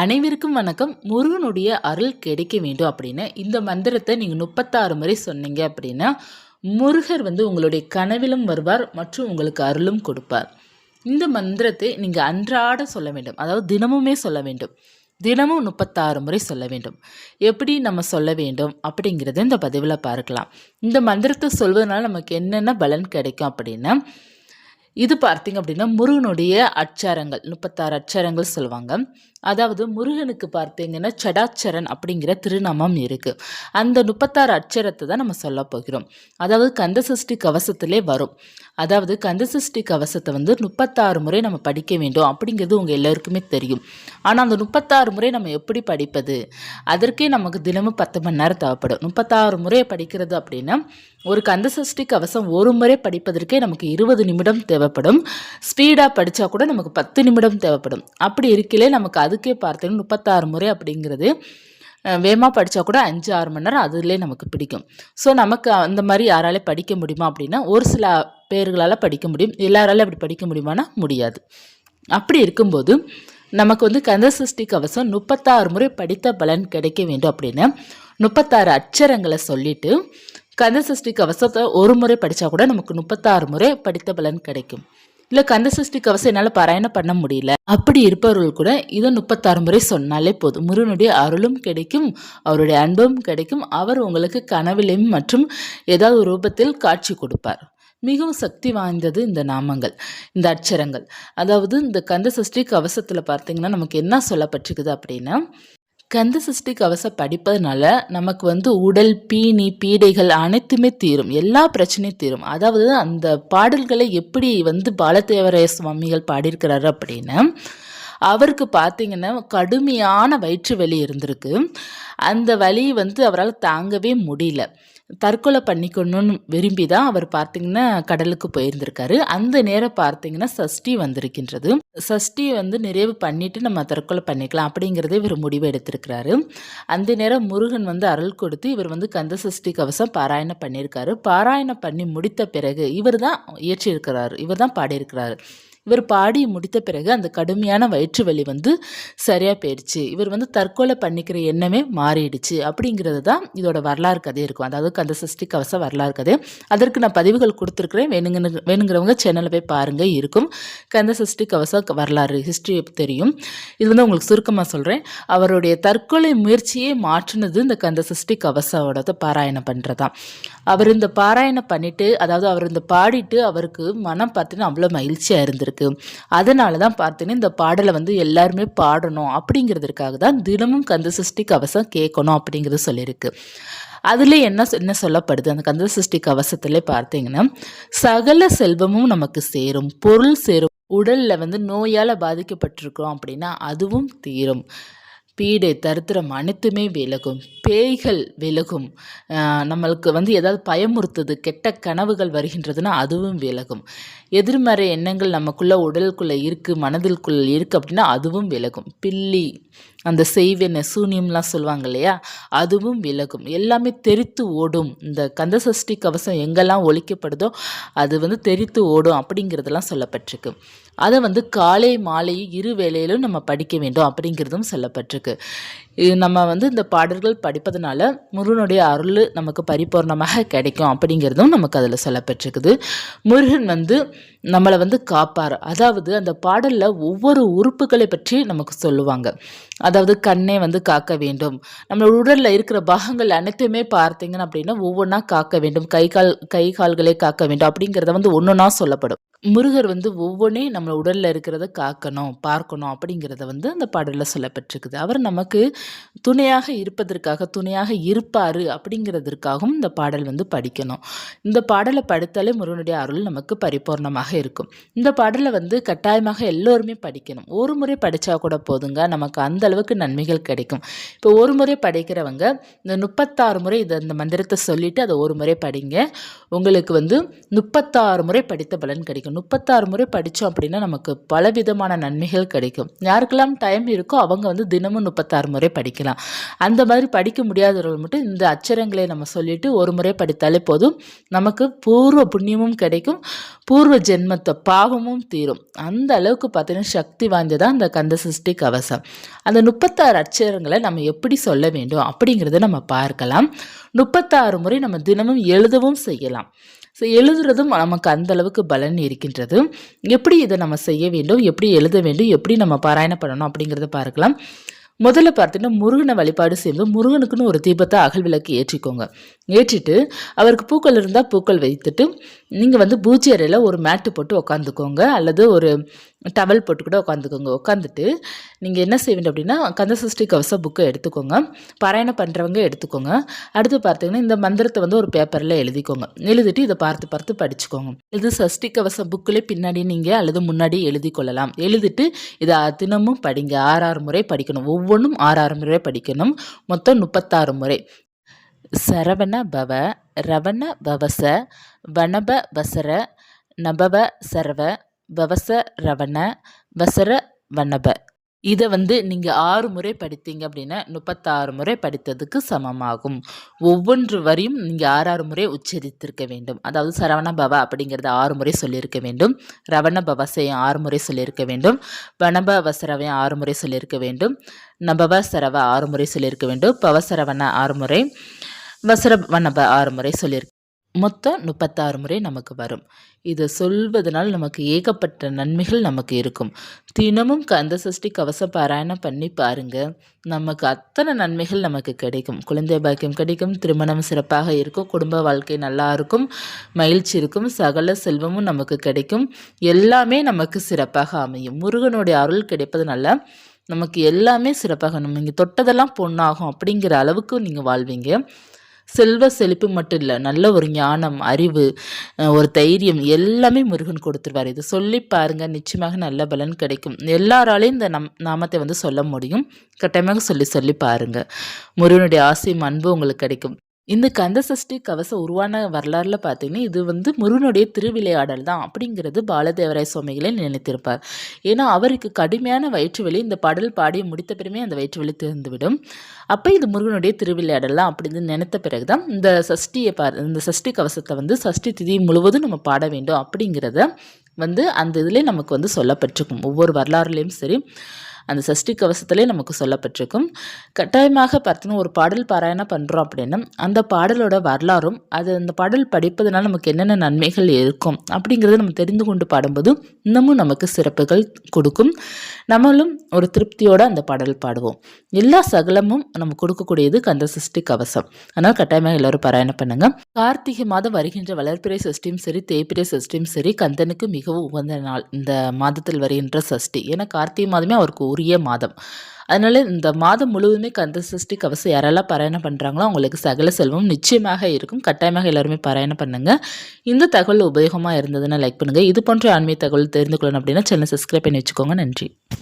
அனைவருக்கும் வணக்கம். முருகனுடைய அருள் கிடைக்க வேண்டும் அப்படின்னு இந்த மந்திரத்தை நீங்கள் முப்பத்தாறு முறை சொன்னீங்க அப்படின்னா முருகர் வந்து உங்களுடைய கனவிலும் வருவார் மற்றும் உங்களுக்கு அருளும் கொடுப்பார். இந்த மந்திரத்தை நீங்கள் அன்றாட சொல்ல வேண்டும். அதாவது தினமுமே சொல்ல வேண்டும். தினமும் முப்பத்தாறு முறை சொல்ல வேண்டும். எப்படி நம்ம சொல்ல வேண்டும் அப்படிங்கிறத இந்த பதிவில் பார்க்கலாம். இந்த மந்திரத்தை சொல்வதனால நமக்கு என்னென்ன பலன் கிடைக்கும் அப்படின்னா இது பார்த்திங்க அப்படின்னா முருகனுடைய அச்சாரங்கள் முப்பத்தாறு அச்சாரங்கள் சொல்லுவாங்க. அதாவது முருகனுக்கு பார்த்தீங்கன்னா சடாச்சரன் அப்படிங்கிற திருநாமம் இருக்குது அந்த முப்பத்தாறு அச்சரத்தை தான் நம்ம சொல்ல போகிறோம். அதாவது கந்த சஷ்டி கவசத்திலே வரும். அதாவது கந்த சஷ்டி கவசத்தை வந்து முப்பத்தாறு முறை நம்ம படிக்க வேண்டும் அப்படிங்கிறது உங்கள் எல்லோருக்குமே தெரியும். ஆனால் அந்த முப்பத்தாறு முறை நம்ம எப்படி படிப்பது? அதற்கே நமக்கு தினமும் பத்து மணி நேரம் தேவைப்படும். முப்பத்தாறு முறை படிக்கிறது அப்படின்னா ஒரு கந்த சஷ்டி கவசம் ஒரு முறை படிப்பதற்கே நமக்கு இருபது நிமிடம் தேவைப்படும். ஸ்பீடாக படித்தா கூட நமக்கு பத்து நிமிடம் தேவைப்படும். அப்படி இருக்கலே நமக்கு அது அதுக்கே பார்த்தீங்கன்னா முப்பத்தாறு முறை அப்படிங்கிறது. வேகமாக படித்தா கூட அஞ்சு ஆறு மணி நேரம் அதுலேயே நமக்கு பிடிக்கும். ஸோ நமக்கு அந்த மாதிரி யாராலே படிக்க முடியுமா அப்படின்னா ஒரு சில பேர்களால் படிக்க முடியும். எல்லாராலும் அப்படி படிக்க முடியுமானா முடியாது. அப்படி இருக்கும்போது நமக்கு வந்து கந்த சஷ்டி கவசம் முப்பத்தாறு முறை படித்த பலன் கிடைக்க வேண்டும் அப்படின்னு முப்பத்தாறு அச்சரங்களை சொல்லிட்டு கந்த சஷ்டி கவசத்தை ஒரு முறை படித்தா கூட நமக்கு முப்பத்தாறு முறை படித்த பலன் கிடைக்கும். இல்லை கந்த சஷ்டி கவசம் என்னால் பாராயணம் பண்ண முடியல. அப்படி இருப்பவர்கள் கூட இதை முப்பத்தாறு முறை சொன்னாலே போதும். முருகனுடைய அருளும் கிடைக்கும் அவருடைய அன்பும் கிடைக்கும். அவர் உங்களுக்கு கனவிலையும் மற்றும் ஏதாவது ரூபத்தில் காட்சி கொடுப்பார். மிகவும் சக்தி வாய்ந்தது இந்த நாமங்கள் இந்த அச்சரங்கள் அதாவது இந்த கந்த சஷ்டி கவசத்தில் பார்த்தீங்கன்னா நமக்கு என்ன சொல்லப்பட்டிருக்குது அப்படின்னா கந்த சஷ்டி கவசம் படிப்பதனால நமக்கு வந்து உடல் பீனி பீடைகள் அனைத்துமே தீரும். எல்லா பிரச்சனையும் தீரும். அதாவது அந்த பாடல்களை எப்படி வந்து பாலதேவராய சுவாமிகள் பாடியிருக்கிறாரு அப்படின்னு அவருக்கு பார்த்தீங்கன்னா கடுமையான வயிற்று வலி இருந்திருக்கு. அந்த வலி வந்து அவரால் தாங்கவே முடியல. தற்கொலை பண்ணிக்கணும்னு விரும்பி தான் அவர் பார்த்தீங்கன்னா கடலுக்கு போயிருந்திருக்காரு. அந்த நேரம் பார்த்தீங்கன்னா சஷ்டி வந்திருக்கின்றது. சஷ்டி வந்து நிறைவு பண்ணிட்டு நம்ம தற்கொலை பண்ணிக்கலாம் அப்படிங்கிறத இவர் முடிவு எடுத்திருக்கிறாரு. அந்த நேரம் முருகன் வந்து அருள் கொடுத்து இவர் வந்து கந்த சஷ்டி கவசம் பாராயணம் பண்ணியிருக்காரு. பாராயணம் பண்ணி முடித்த பிறகு இவர் தான் இயற்றியிருக்கிறார். இவர் தான் பாடியிருக்கிறாரு. இவர் பாடி முடித்த பிறகு அந்த கடுமையான வயிற்று வலி வந்து சரியாக போயிடுச்சு. இவர் வந்து தற்கொலை பண்ணிக்கிற எண்ணமே மாறிடுச்சு. அப்படிங்கிறது தான் இதோட வரலாறு கதை இருக்கும். அதாவது கந்த சஷ்டி கவச வரலாறு கதை. அதற்கு நான் பதிவுகள் கொடுத்துருக்குறேன். வேணுங்க வேணுங்கிறவங்க சேனலில் போய் பாருங்கள் இருக்கும். கந்த சஷ்டி கவச வரலாறு ஹிஸ்ட்ரி தெரியும். இது வந்து உங்களுக்கு சுருக்கமாக சொல்கிறேன் அவருடைய தற்கொலை முயற்சியே மாற்றினது இந்த கந்த சஷ்டி கவசோட பாராயணம் பண்ணுறதான் அவர் இந்த பாராயணம் பண்ணிட்டு அதாவது அவர் இந்த பாடிட்டு அவருக்கு மனம் பார்த்துன்னு அவ்வளோ மகிழ்ச்சியாக இருந்திருக்கு. இருக்கு. அதனால தான் பார்த்தீங்கன்னா இந்த பாடலை வந்து எல்லாருமே பாடணும் அப்படிங்கிறதுக்காக தான் தினமும் கந்த சஷ்டி கவசம் கேட்கணும் அப்படிங்கிறது சொல்லியிருக்கு. அதில் என்ன என்ன சொல்லப்படுது? அந்த கந்த சஷ்டி கவசத்துல பார்த்தீங்கன்னா சகல செல்வமும் நமக்கு சேரும். பொருள் சேரும். உடலில் வந்து நோயால் பாதிக்கப்பட்டிருக்கிறோம் அப்படின்னா அதுவும் தீரும். பீடை தரித்திரம் அனைத்துமே விலகும். பேய்கள் விலகும். நம்மளுக்கு வந்து ஏதாவது பயமுறுத்துது கெட்ட கனவுகள் வருகின்றதுன்னா அதுவும் விலகும். எதிர்மறை எண்ணங்கள் நமக்குள்ளே உடலுக்குள்ளே இருக்குது மனதிற்குள்ளே இருக்குது அப்படின்னா அதுவும் விலகும். பில்லி அந்த செய்வென சூன்யம்லாம் சொல்லுவாங்க இல்லையா? அதுவும் விலகும். எல்லாமே தெரித்து ஓடும். இந்த கந்தசஷ்டி கவசம் எங்கெல்லாம் ஒழிக்கப்படுதோ அது வந்து தெரித்து ஓடும் அப்படிங்கிறதெல்லாம் சொல்லப்பட்டிருக்கு. அதை வந்து காலை மாலை இரு வேளையிலும் நம்ம படிக்க வேண்டும் அப்படிங்கிறதும் சொல்லப்பட்டிருக்கு. நம்ம வந்து இந்த பாடல்கள் படிப்பதனால முருகனுடைய அருள் நமக்கு பரிபூர்ணமாக கிடைக்கும் அப்படிங்கிறதும் நமக்கு அதில் சொல்லப்பட்டிருக்குது. முருகன் வந்து நம்மளை வந்து காப்பார். அதாவது அந்த பாடலில் ஒவ்வொரு உறுப்புகளை பற்றி நமக்கு சொல்லுவாங்க. அதாவது கண்ணே வந்து காக்க வேண்டும். நம்ம உடலில் இருக்கிற பாகங்கள் அனைத்துமே பார்த்தீங்கன்னா அப்படின்னா ஒவ்வொன்றா காக்க வேண்டும். கை கால் கை கால்களை காக்க வேண்டும் அப்படிங்கிறத வந்து ஒன்றுனா சொல்லப்படும். முருகர் வந்து ஒவ்வொன்றே நம்ம உடலில் இருக்கிறத காக்கணும் பார்க்கணும் அப்படிங்கிறத வந்து அந்த பாடலில் சொல்லப்பட்டிருக்குது. அவர் நமக்கு துணையாக இருப்பதற்காக துணையாக இருப்பார் அப்படிங்கிறதற்காகவும் இந்த பாடல் வந்து படிக்கணும். இந்த பாடலை படித்தாலே முருகனுடைய அருள் நமக்கு பரிபூர்ணமாக இருக்கும். இந்த பாடலை வந்து கட்டாயமாக எல்லோருமே படிக்கணும். ஒரு முறை படித்தா கூட போதுங்க. நமக்கு அந்த அளவுக்கு நன்மைகள் கிடைக்கும். இப்போ ஒரு முறை படிக்கிறவங்க இந்த முப்பத்தாறு முறை இதை இந்த மந்திரத்தை சொல்லிவிட்டு அதை ஒரு முறை படிங்க. உங்களுக்கு வந்து முப்பத்தாறு முறை படித்த பலன் கிடைக்கும். முப்பத்தாறு முறை படித்தோம் அப்படின்னா நமக்கு நமக்கு பலவிதமான நன்மைகள் கிடைக்கும். யாருக்கெல்லாம் டைம் இருக்கோ அவங்க வந்து தினமும் முப்பத்தாறு முறை படிக்கலாம். அந்த மாதிரி படிக்க முடியாதவர்கள் மட்டும் இந்த அச்சரங்களை நம்ம சொல்லிட்டு ஒரு முறை படித்தாலே போதும். நமக்கு பூர்வ புண்ணியமும் கிடைக்கும். பூர்வ ஜென்மத்தை பாவமும் தீரும். அந்த அளவுக்கு பார்த்தீங்கன்னா சக்தி வாய்ந்ததான் அந்த கந்த சஷ்டி கவசம். அந்த முப்பத்தாறு அச்சரங்களை நம்ம எப்படி சொல்ல வேண்டும் அப்படிங்கிறத நம்ம பார்க்கலாம். முப்பத்தாறு முறை நம்ம தினமும் எழுதவும் செய்யலாம். ஸோ எழுதுறதும் நமக்கு அந்த அளவுக்கு பலன் இருக்கின்றது. எப்படி இதை நம்ம செய்ய வேண்டும்? எப்படி எழுத வேண்டும்? எப்படி நம்ம பாராயணம் பண்ணணும் அப்படிங்கிறத பார்க்கலாம். முதல்ல பார்த்தீங்கன்னா முருகனை வழிபாடு செய்வது முருகனுக்குன்னு ஒரு தீபத்தை அகல் விளக்கு ஏற்றிக்கோங்க. ஏற்றிட்டு அவருக்கு பூக்கள் இருந்தால் பூக்கள் வைத்துட்டு நீங்கள் வந்து பூஜை அறையில் ஒரு மேட்டு போட்டு உட்காந்துக்கோங்க அல்லது ஒரு டவல் போட்டு கூட உட்காந்துக்கோங்க உட்காந்துட்டு நீங்கள் என்ன செய்வீங்க அப்படின்னா கந்த சஷ்டி கவச புக்கை எடுத்துக்கோங்க. பாராயணம் பண்ணுறவங்க எடுத்துக்கோங்க. அடுத்து பார்த்தீங்கன்னா இந்த மந்திரத்தை வந்து ஒரு பேப்பரில் எழுதிக்கோங்க. எழுதிட்டு இதை பார்த்து பார்த்து படிச்சுக்கோங்க. இது சஷ்டி கவச புக்கிலே பின்னாடி நீங்கள் அல்லது முன்னாடி எழுதி கொள்ளலாம். எழுதிட்டு இதை தினமும் படிங்க. ஆறாறு முறை படிக்கணும். ஒவ்வொன்றும் ஆறாறு முறை படிக்கணும். மொத்தம் முப்பத்தாறு முறை. சரவண பவ ரவண பவச வனப வசர நபவ சரவ வவச ரவண வசர வனப. இதை வந்து நீங்கள் ஆறு முறை படித்தீங்க அப்படின்னா முப்பத்தாறு முறை படித்ததுக்கு சமமாகும். ஒவ்வொன்று வரையும் நீங்கள் ஆறாறு முறை உச்சரித்திருக்க வேண்டும். அதாவது சரவண பவ அப்படிங்கிறத ஆறு முறை சொல்லியிருக்க வேண்டும். ரவண பவசையும் ஆறு முறை சொல்லியிருக்க வேண்டும். வனப வசரவையும் ஆறு முறை சொல்லியிருக்க வேண்டும். நபவ சரவ ஆறு முறை சொல்லியிருக்க வேண்டும். பவசரவண ஆறு முறை. வசர வனப ஆறு முறை சொல்லியிருக்க மொத்தம் முப்பத்தாறு முறை நமக்கு வரும். இதை சொல்வதனால் நமக்கு ஏகப்பட்ட நன்மைகள் நமக்கு இருக்கும். தினமும் கந்த சஷ்டி கவச பாராயணம் பண்ணி பாருங்க. நமக்கு அத்தனை நன்மைகள் நமக்கு கிடைக்கும். குழந்தை பாக்கியம் கிடைக்கும் திருமணம் சிறப்பாக இருக்கும் குடும்ப வாழ்க்கை நல்லா இருக்கும் மகிழ்ச்சி இருக்கும் சகல செல்வமும் நமக்கு கிடைக்கும். எல்லாமே நமக்கு சிறப்பாக அமையும். முருகனுடைய அருள் கிடைப்பதுனால நமக்கு எல்லாமே சிறப்பாக நம்ம இங்கே தொட்டதெல்லாம் பொண்ணாகும் அப்படிங்கிற அளவுக்கு நீங்கள் வாழ்வீங்க. செல்வ செழிப்பு மட்டும் இல்லை நல்ல ஒரு ஞானம் அறிவு ஒரு தைரியம் எல்லாமே முருகன் கொடுத்துருவார். இது சொல்லி பாருங்கள் நிச்சயமாக நல்ல பலன் கிடைக்கும். எல்லாராலையும் இந்த நம் நாமத்தை வந்து சொல்ல முடியும். கட்டாயமாக சொல்லி சொல்லி பாருங்கள் முருகனுடைய ஆசையும் அன்பு உங்களுக்கு கிடைக்கும். இந்த கந்த சஷ்டி கவசம் உருவான வரலாறுல பார்த்தீங்கன்னா இது வந்து முருகனுடைய திருவிளையாடல் தான் அப்படிங்கிறது பாலதேவராய சுவாமிகளை நினைத்திருப்பார். ஏன்னா அவருக்கு கடுமையான வயிற்று வலி இந்த பாடல் பாடி முடித்த பிறமே அந்த வயிற்று வலி திறந்துவிடும் அப்போ இது முருகனுடைய திருவிளையாடல் தான் அப்படின்னு நினைத்த பிறகு தான் இந்த சஷ்டியை பா இந்த சஷ்டி கவசத்தை வந்து சஷ்டி திதி முழுவதும் நம்ம பாட வேண்டும் அப்படிங்கிறத வந்து அந்த இதிலே நமக்கு வந்து சொல்லப்பட்டிருக்கும். ஒவ்வொரு வரலாறுலேயும் சரி. அந்த சஷ்டி கவசத்திலே நமக்கு சொல்லப்பட்டிருக்கும். கட்டாயமாக பார்த்தீங்கன்னா ஒரு பாடல் பாராயணம் பண்ணுறோம் அப்படின்னா அந்த பாடலோட வரலாறும் அது அந்த பாடல் படிப்பதனால் நமக்கு என்னென்ன நன்மைகள் இருக்கும் அப்படிங்கிறத நம்ம தெரிந்து கொண்டு பாடும்போது இன்னமும் நமக்கு சிறப்புகள் கொடுக்கும். நம்மளும் ஒரு திருப்தியோடு அந்த பாடல் பாடுவோம். எல்லா சகலமும் நம்ம கொடுக்கக்கூடியது கந்த சஷ்டி கவசம். அதனால் கட்டாயமாக எல்லோரும் பாராயணம் பண்ணுங்கள் கார்த்திகை மாதம் வருகின்ற வளர்ப்பிறை சஷ்டியும் சரி தேய்பிறை சஷ்டியும் சரி கந்தனுக்கு மிகவும் உகந்த நாள் இந்த மாதத்தில் வருகின்ற சஷ்டி. ஏன்னா கார்த்திகை மாதமே அவருக்கு உரிய மாதம். அதனால் இந்த மாதம் முழுவதுமே கந்த சஷ்டி கவசம் யாரெல்லாம் பாராயணம் பண்ணுறாங்களோ அவங்களுக்கு சகல செல்வம் நிச்சயமாக இருக்கும். கட்டாயமாக எல்லாருமே பாராயணம் பண்ணுங்கள் இந்த தகவல் உபயோகமாக இருந்ததுன்னா லைக் பண்ணுங்கள் இது போன்ற ஆன்மீக தகவல் தெரிந்து கொள்ளணும் அப்படின்னா சேனல் சப்ஸ்கிரைப் பண்ணி வச்சுக்கோங்க. நன்றி.